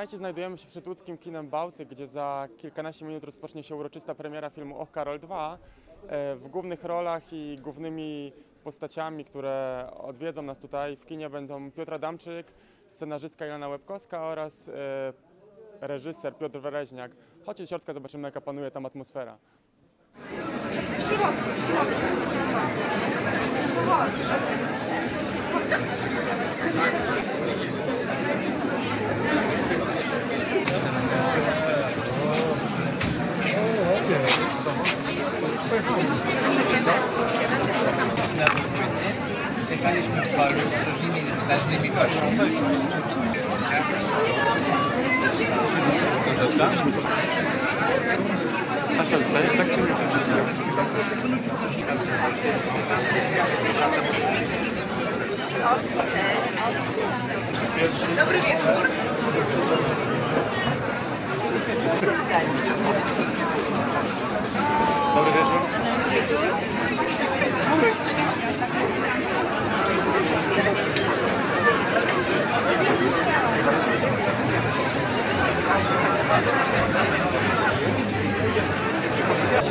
Witajcie, znajdujemy się przed łódzkim kinem Bałtyk, gdzie za kilkanaście minut rozpocznie się uroczysta premiera filmu Och Karol 2. E, W głównych rolach i głównymi postaciami, które odwiedzą nas tutaj w kinie będą Piotr Adamczyk, scenarzystka Ilona Łebkowska oraz e, reżyser Piotr Wereźniak. Chodźcie do środka, zobaczymy jaka panuje tam atmosfera. Czekaliśmy w paru z różnymi ważnymi gośćmi. A co, zostaniesz tak czy Dobry wieczór.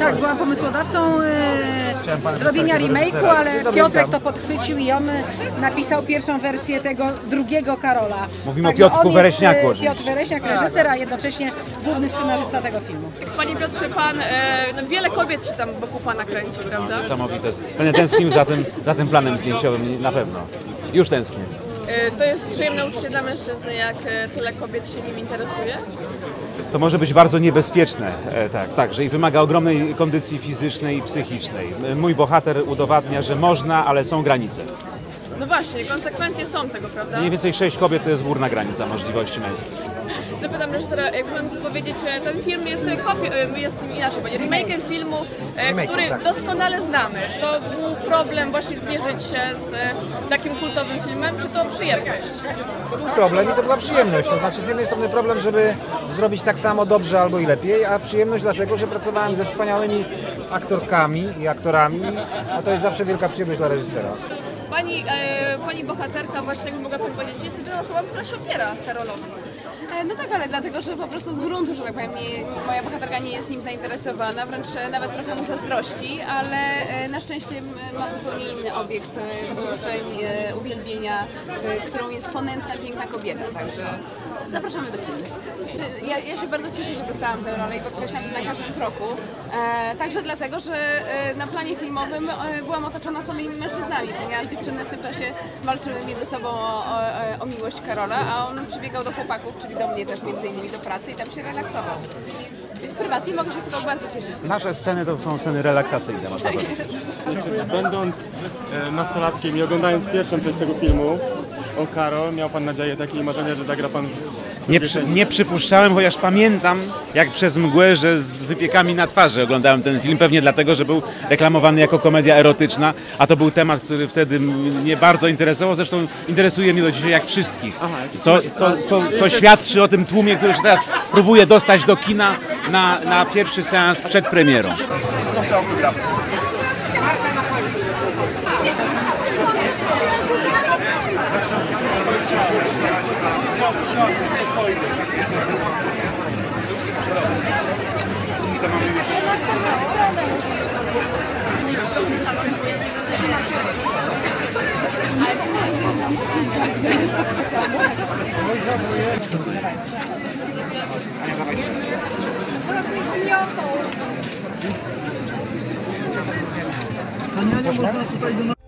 Tak, byłam pomysłodawcą e, zrobienia remake'u, ale Piotrek to podchwycił i on napisał pierwszą wersję tego drugiego Karola. Mówimy o Także Piotrku on jest, Wereśniaku e, oczywiście. Piotr Wereśniak, reżyser, a jednocześnie główny scenarzysta tego filmu. Panie Piotrze, pan, e, no wiele kobiet się tam wokół pana kręci, prawda? Niesamowite. Będę tęsknił za tym, za tym planem zdjęciowym, na pewno. Już tęsknię. To jest przyjemne uczucie dla mężczyzny, jak tyle kobiet się nim interesuje. To może być bardzo niebezpieczne, e, tak, także i wymaga ogromnej kondycji fizycznej i psychicznej. E, Mój bohater udowadnia, że można, ale są granice. No właśnie, konsekwencje są tego, prawda? Mniej więcej sześć kobiet to jest górna granica możliwości męskich. Zapytam reżysera, jakby pan mógł powiedzieć, e, ten film jest, kopi- e, jest inaczej, będzie remake'em filmu, e, który doskonale znamy. To był problem właśnie zmierzyć się z e, takim kultowym filmem, czy to przyjemność? To był problem i to była przyjemność. To znaczy z jednej strony problem, żeby zrobić tak samo dobrze albo i lepiej, a przyjemność dlatego, że pracowałem ze wspaniałymi aktorkami i aktorami, a to jest zawsze wielka przyjemność dla reżysera. Pani, e, pani bohaterka, właśnie jakby mogła pani powiedzieć, jest jedyną osobą, która się opiera Karolowi. E, No tak, ale dlatego, że po prostu z gruntu, że tak powiem, nie, moja bohaterka nie jest nim zainteresowana, wręcz e, nawet trochę mu zazdrości, ale e, na szczęście ma zupełnie inny obiekt wzruszeń, uwielbienia, którą jest ponętna, piękna kobieta, także zapraszamy do. Że Ja, ja się bardzo cieszę, że dostałam tę rolę i podkreślam to na każdym kroku, także dlatego, że na planie filmowym byłam otoczona samymi mężczyznami, ponieważ dziewczyny w tym czasie walczyły między sobą o, o, o miłość Karola, a on przybiegał do chłopaków, czyli do mnie też między innymi do pracy i tam się relaksował. Więc prywatnie mogę się z tego bardzo cieszyć. Nasze sceny to są sceny relaksacyjne, można powiedzieć. Będąc e, nastolatkiem i oglądając pierwszą część tego filmu o Karol, miał pan nadzieję takiej marzenia, że zagra pan Nie, przy, nie przypuszczałem, chociaż pamiętam, jak przez mgłę, że z wypiekami na twarzy oglądałem ten film, pewnie dlatego, że był reklamowany jako komedia erotyczna, a to był temat, który wtedy mnie bardzo interesował, zresztą interesuje mnie do dzisiaj jak wszystkich. Co, co, co, co świadczy o tym tłumie, który się teraz próbuje dostać do kina na, na pierwszy seans przed premierą. Tanjanya mau satu